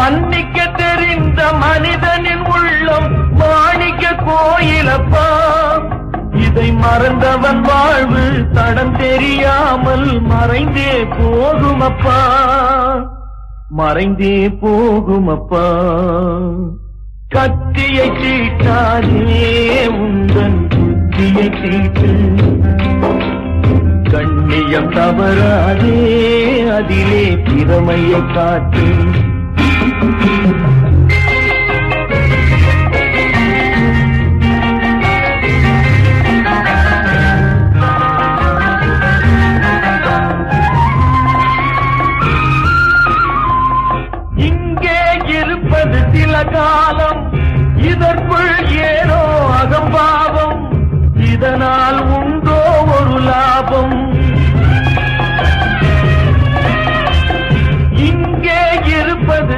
மன்னிக்க தெரிந்த மனிதனின் உள்ளம் மாணிக்க கோயிலப்பா. இதை மறந்தவன் வாழ்வு தடம் தெரியாமல் மறைந்தே போகுமப்பா. மறைந்தே போகுமப்பா. கத்தியை தீட்டாதே உந்தன் புத்தியை சீட்டு கண்ணியம் தவறாதே அதிலே திறமையை காட்டு. இருப்பது சில காலம். இதற்குள் ஏனோ அகம்பாவம்